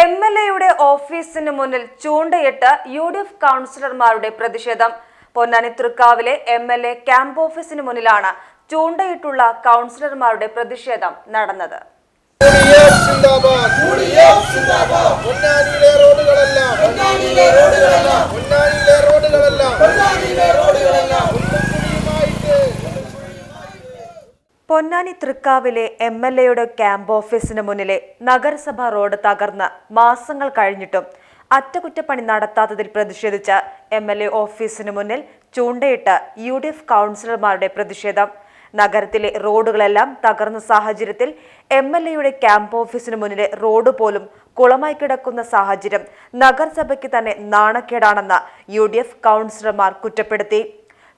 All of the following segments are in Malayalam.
എം എൽ എയുടെ ഓഫീസിന് മുന്നിൽ ചൂണ്ടയിട്ട് യു ഡി എഫ് കൗൺസിലർമാരുടെ പ്രതിഷേധം. പൊന്നാനി തൃക്കാവിലെ എം എൽ എ ക്യാമ്പ് ഓഫീസിന് മുന്നിലാണ് ചൂണ്ടയിട്ടുള്ള കൗൺസിലർമാരുടെ പ്രതിഷേധം നടന്നത് യുഡിഎഫ് സിന്ദാബാദ് യുഡിഎഫ് സിന്ദാബാദ് പൊന്നാനിയിലെ റോഡുകളെല്ലാം പൊന്നാനിയിലെ റോഡുകളെല്ലാം പൊന്നാനിയിലെ റോഡുകളെല്ലാം പൊന്നാനിയിലെ റോഡുകളെല്ലാം കുഴിയുമായിട്ട് പൊന്നാനി തൃക്കാവിലെ എം എൽ എയുടെ ക്യാമ്പ് ഓഫീസിന് മുന്നിലെ നഗരസഭ റോഡ് തകർന്ന് മാസങ്ങൾ കഴിഞ്ഞിട്ടും അറ്റകുറ്റപ്പണി നടത്താത്തതിൽ പ്രതിഷേധിച്ച എം എൽ എ ഓഫീസിന് മുന്നിൽ ചൂണ്ടയിട്ട് യു ഡി എഫ് കൗൺസിലർമാരുടെ പ്രതിഷേധം. നഗരത്തിലെ റോഡുകളെല്ലാം തകർന്ന സാഹചര്യത്തിൽ എം എൽ എയുടെ ക്യാമ്പ് ഓഫീസിന് മുന്നിലെ റോഡ് പോലും കുളമായി കിടക്കുന്ന സാഹചര്യം നഗരസഭയ്ക്ക് തന്നെ നാണക്കേടാണെന്ന് യു ഡി എഫ് കൗൺസിലർമാർ കുറ്റപ്പെടുത്തി.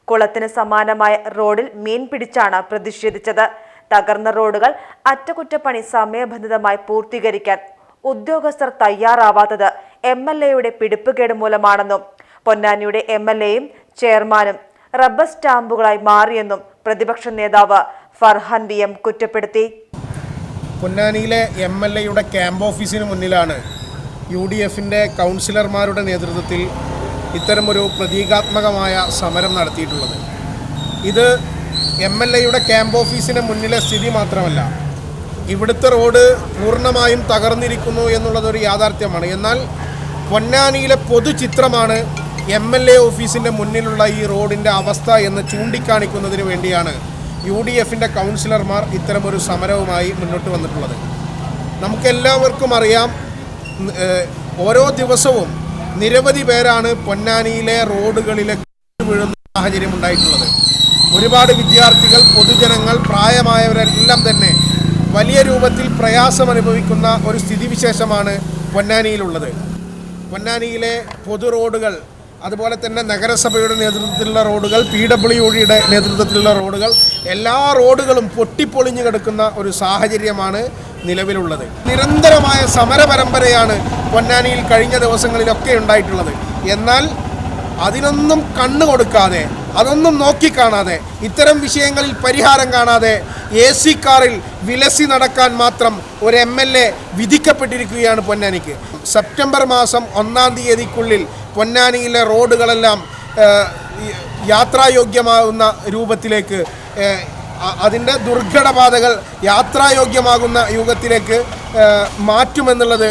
കുളത്തിന് സമാനമായ റോഡിൽ മീൻ പിടിച്ചാണ് പ്രതിഷേധിച്ചത്. തകർന്ന റോഡുകൾ അറ്റകുറ്റപ്പണി സമയബന്ധിതമായി പൂർത്തീകരിക്കാൻ ഉദ്യോഗസ്ഥർ തയ്യാറാവാത്തത് എം എൽ എയുടെ പിടിപ്പുകേട് മൂലമാണെന്നും പൊന്നാനിയുടെ എം എൽ എയും ചെയർമാനും റബ്ബർ സ്റ്റാമ്പുകളായി മാറിയെന്നും പ്രതിപക്ഷ നേതാവ് ഫർഹാൻ വി എം കുറ്റപ്പെടുത്തി. പൊന്നാനിയിലെ എം എൽ എയുടെ ക്യാമ്പ് ഓഫീസിന് മുന്നിലാണ് യു ഡി എഫിന്റെ കൗൺസിലർമാരുടെ നേതൃത്വത്തിൽ ഇത്തരമൊരു പ്രതീകാത്മകമായ സമരം നടത്തിയിട്ടുള്ളത്. ഇത് എം എൽ എയുടെ ക്യാമ്പ് ഓഫീസിന് മുന്നിലെ സ്ഥിതി മാത്രമല്ല ഇവിടുത്തെ റോഡ് പൂർണമായും തകർന്നിരിക്കുന്നു എന്നുള്ളതൊരു യാഥാർത്ഥ്യമാണ്. എന്നാൽ പൊന്നാനിയിലെ പൊതുചിത്രമാണ് എം എൽ എ ഓഫീസിന്റെ മുന്നിലുള്ള ഈ റോഡിന്റെ അവസ്ഥ എന്ന് ചൂണ്ടിക്കാണിക്കുന്നതിന് വേണ്ടിയാണ് യു ഡി എഫിന്റെ കൗൺസിലർമാർ ഇത്തരമൊരു സമരവുമായി മുന്നോട്ട് വന്നിട്ടുള്ളത്. നമുക്കെല്ലാവർക്കും അറിയാം ഓരോ ദിവസവും നിരവധി പേരാണ് പൊന്നാനിയിലെ റോഡുകളിലെ വീഴുന്ന സാഹചര്യം ഉണ്ടായിട്ടുള്ളത്. ഒരുപാട് വിദ്യാർത്ഥികൾ പൊതുജനങ്ങൾ പ്രായമായവരെല്ലാം തന്നെ വലിയ രൂപത്തിൽ പ്രയാസം അനുഭവിക്കുന്ന ഒരു സ്ഥിതിവിശേഷമാണ് പൊന്നാനിയിലുള്ളത്. പൊന്നാനിയിലെ പൊതു റോഡുകൾ അതുപോലെ തന്നെ നഗരസഭയുടെ നേതൃത്വത്തിലുള്ള റോഡുകൾ പി ഡബ്ല്യു ഡിയുടെ നേതൃത്വത്തിലുള്ള റോഡുകൾ എല്ലാ റോഡുകളും പൊട്ടിപ്പൊളിഞ്ഞു കിടക്കുന്ന ഒരു സാഹചര്യമാണ് നിലവിലുള്ളത്. നിരന്തരമായ സമര പരമ്പരയാണ് പൊന്നാനിയിൽ കഴിഞ്ഞ ദിവസങ്ങളിലൊക്കെ ഉണ്ടായിട്ടുള്ളത്. എന്നാൽ അതിനൊന്നും കണ്ണു കൊടുക്കാതെ അതൊന്നും നോക്കിക്കാണാതെ ഇത്തരം വിഷയങ്ങളിൽ പരിഹാരം കാണാതെ എ സി കാറിൽ വിലസി നടക്കാൻ മാത്രം ഒരു എം എൽ എ വിധിക്കപ്പെട്ടിരിക്കുകയാണ് പൊന്നാനിക്ക്. സെപ്റ്റംബർ മാസം ഒന്നാം തീയതിക്കുള്ളിൽ പൊന്നാനിയിലെ റോഡുകളെല്ലാം യാത്രായോഗ്യമാകുന്ന രൂപത്തിലേക്ക് അതിന്റെ ദുർഘടപാതകൾ യാത്രായോഗ്യമാകുന്ന യുഗത്തിലേക്ക് മാറ്റുമെന്നുള്ളത്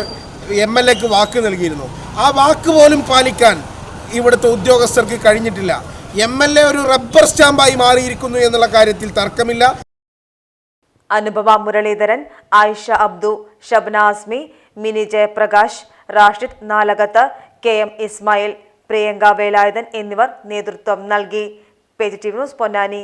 എം എൽ എക്ക് വാക്ക് നൽകിയിരുന്നു. ആ വാക്ക് പോലും പാലിക്കാൻ ഇവിടുത്തെ ഉദ്യോഗസ്ഥർക്ക് കഴിഞ്ഞിട്ടില്ല. എം എൽ എ ഒരു റബ്ബർ സ്റ്റാമ്പായി മാറിയിരിക്കുന്നു എന്നുള്ള കാര്യത്തിൽ തർക്കമില്ല. അനുപമ മുരളീധരൻ ആയിഷ അബ്ദു ഷബ്ന ആസ്മി മിനി ജയപ്രകാശ് റാഷിദ് നാലകത്ത് കെ എം ഇസ്മായിൽ പ്രിയങ്ക വേലായുധൻ എന്നിവർ നേതൃത്വം നൽകി. Page T news Ponnani.